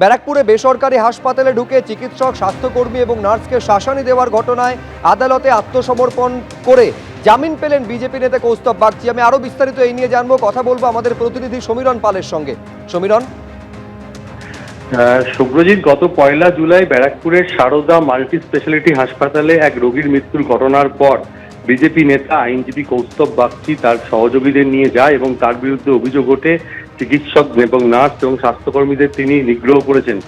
ব্যারাকপুরে বেসরকারি হাসপাতালে ঢুকে চিকিৎসক, স্বাস্থ্যকর্মী এবং নার্সকে শাসানি দেওয়ার ঘটনায় আদালতে আত্মসমর্পণ করে জামিন পেলেন বিজেপি নেতা কৌস্তব বাগচি। আমি আরও বিস্তারিত এই নিয়ে জানব। কথা বলব আমাদের প্রতিনিধি সমীরণ পালের সঙ্গে। সমীরণ? শুভ্রজিৎ গত পয়লা জুলাই ব্যারাকপুরের সারদা মাল্টি স্পেশালিটি হাসপাতালে এক রোগীর মৃত্যুর ঘটনার পর বিজেপি নেতা আইনজীবী কৌস্তব বাগচি তার সহযোগীদের নিয়ে যায় এবং তার বিরুদ্ধে অভিযোগ ওঠে চিকিৎসক এবং নার্স এবং স্বাস্থ্যকর্মীদের তিনি নিগ্রহ করেছেন।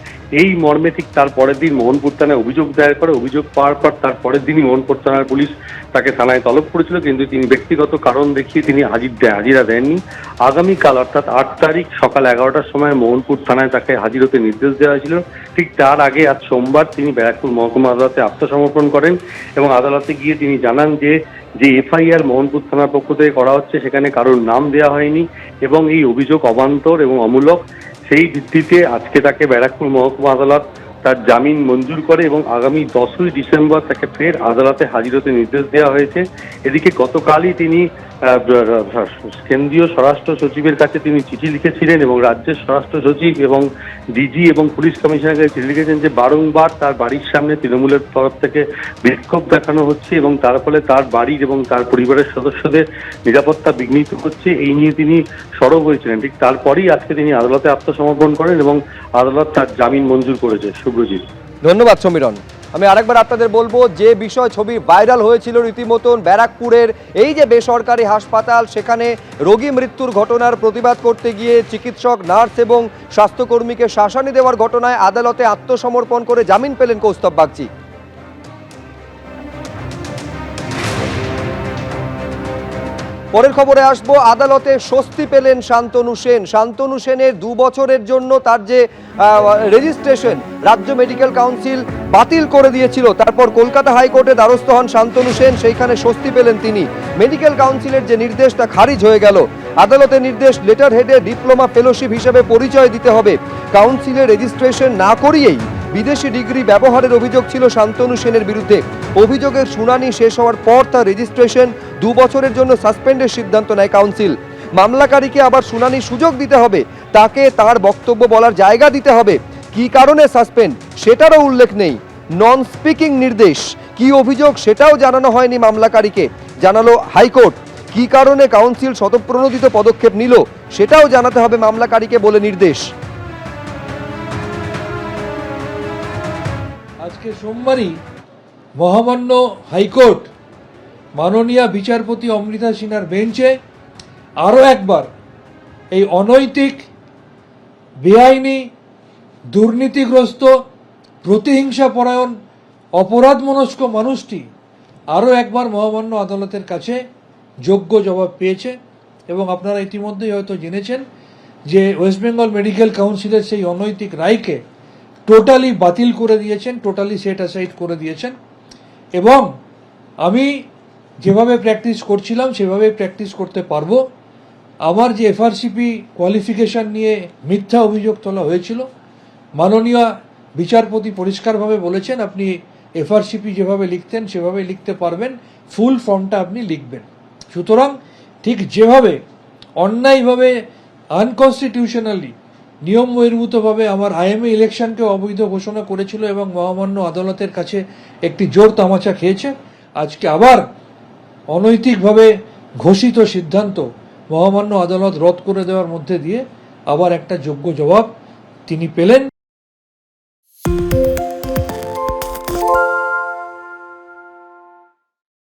এই মর্মে ঠিক তার পরের দিন মোহনপুর থানায় অভিযোগ দায়ের করে, অভিযোগ পাওয়ার পর তার পরের দিনই মোহনপুর থানার পুলিশ তাকে থানায় তলব করেছিল, কিন্তু তিনি ব্যক্তিগত কারণ দেখিয়ে তিনি হাজির দেয় হাজিরা দেননি। আগামীকাল অর্থাৎ আট তারিখ সকাল এগারোটার সময় মোহনপুর থানায় তাকে হাজির হতে নির্দেশ দেওয়া হয়েছিল। ঠিক তার আগে আজ সোমবার তিনি ব্যারাকপুর মহকুমা আদালতে আত্মসমর্পণ করেন এবং আদালতে গিয়ে তিনি জানান যে যে এফআইআর মোহনপুর থানার পক্ষ থেকে করা হচ্ছে, সেখানে কারোর নাম দেওয়া হয়নি এবং এই অভিযোগ অবান্তর এবং অমূলক, সেই ভিত্তিতে আজকে তাকে ব্যারাকপুর মহকুমা আদালত তার জামিন মঞ্জুর করে এবং আগামী দশই ডিসেম্বর তাকে ফের আদালতে হাজির হতে নির্দেশ দেওয়া হয়েছে। এদিকে গতকালই তিনি কেন্দ্রীয় স্বরাষ্ট্র সচিবের কাছে তিনি চিঠি লিখেছিলেন এবং রাজ্যের স্বরাষ্ট্র সচিব এবং ডিজি এবং পুলিশ কমিশনারের কাছে চিঠি লিখেছেন যে বারংবার তার বাড়ির সামনে তৃণমূলের তরফ থেকে বিক্ষোভ দেখানো হচ্ছে এবং তার ফলে তার বাড়ির এবং তার পরিবারের সদস্যদের নিরাপত্তা বিঘ্নিত হচ্ছে। এই নিয়ে তিনি সরব হয়েছিলেন। ঠিক তারপরেই আজকে তিনি আদালতে আত্মসমর্পণ করেন এবং আদালত তার জামিন মঞ্জুর করেছে। শুভ্রজিৎ। ধন্যবাদ সমীরণ। আমি আরেকবার আপনাদের বলব, যে বিষয় ছবি ভাইরাল হয়েছিল রীতিমতন ব্যারাকপুরের, এই যে বেসরকারি হাসপাতাল, সেখানে রোগী মৃত্যুর ঘটনার প্রতিবাদ করতে গিয়ে চিকিৎসক, নার্স এবং স্বাস্থ্যকর্মীকে শাসানি দেওয়ার ঘটনায় আদালতে আত্মসমর্পণ করে জামিন পেলেন কৌস্তব বাগচি। পরের খবরে আসব, আদালতে স্বস্তি পেলেন শান্তনু সেন। শান্তনু সেনের দু বছরের জন্য তার যে রেজিস্ট্রেশন, রাজ্য মেডিকেল কাউন্সিল বাতিল করে দিয়েছিল। তারপর কলকাতা হাইকোর্টে দ্বারস্থ হন শান্তনু সেন। সেইখানে স্বস্তি পেলেন তিনি। মেডিকেল কাউন্সিলের যে নির্দেশ তা খারিজ হয়ে গেল, আদালতের নির্দেশ লেটার হেডে ডিপ্লোমা ফেলোশিপ হিসেবে পরিচয় দিতে হবে। কাউন্সিলে রেজিস্ট্রেশন না করিয়েই বিদেশি ডিগ্রি ব্যবহারের অভিযোগ ছিল শান্তনু সেনের বিরুদ্ধে। অভিযোগের শুনানি শেষ হওয়ার পর তার রেজিস্ট্রেশন দু বছরের জন্য সাসপেন্ডের সিদ্ধান্ত নেয় কাউন্সিল। মামলাকারীকে আবার শুনানির সুযোগ দিতে হবে। তাকে তার বক্তব্য বলার জায়গা দিতে হবে। কী কারণে সাসপেন্ড সেটারও উল্লেখ নেই। নন স্পিকিং নির্দেশ। কি অভিযোগ সেটাও জানানো হয়নি মামলাকারীকে। জানালো হাইকোর্ট। কী কারণে কাউন্সিল শতপ্রণোদিত পদক্ষেপ নিল, সেটাও জানাতে হবে মামলাকারীকে বলে নির্দেশ। আজকে সোমবারই মহামান্য হাইকোর্ট মাননীয় বিচারপতি অমৃতা সিনহার বেঞ্চে আরও একবার এই অনৈতিক, বেআইনি দুর্নীতিগ্রস্ত, প্রতিহিংসা পরায়ণ, অপরাধ মনস্ক মানুষটি আরও একবার মহামান্য আদালতের কাছে যোগ্য জবাব পেয়েছে এবং আপনারা ইতিমধ্যেই হয়তো জেনেছেন যে ওয়েস্ট বেঙ্গল মেডিকেল কাউন্সিলের সেই অনৈতিক রায়কে টোটালি বাতিল করে দিয়েছেন, টোটালি সেট অ্যাসাইড করে দিয়েছেন। এবং আমি যেভাবে প্র্যাকটিস করছিলাম সেভাবে প্র্যাকটিস করতে পারব। আমার যে এফআরসিপি কোয়ালিফিকেশন নিয়ে মিথ্যা অভিযোগ তোলা হয়েছিল মাননীয় বিচারপতি পরিষ্কারভাবে বলেছেন, আপনি এফআরসিপি যেভাবে লিখতেন, সেভাবে লিখতে পারবেন, ফুল ফর্মটা আপনি লিখবেন। সুতরাং ঠিক যেভাবে, অন্যায়ভাবে আনকনস্টিটিউশনালি নিয়ম বহির্ভূতভাবে আমার আইএমএ ইলেকশনকে অবৈধ ঘোষণা করেছিল এবং মহামান্য আদালতের কাছে একটি জোর তামাচা খেয়েছে, আজকে আবার অনৈতিকভাবে ঘোষিত সিদ্ধান্ত মহামান্য আদালত রদ করে দেওয়ার মধ্যে দিয়ে আবার একটা যোগ্য জবাব তিনি পেলেন। Thank you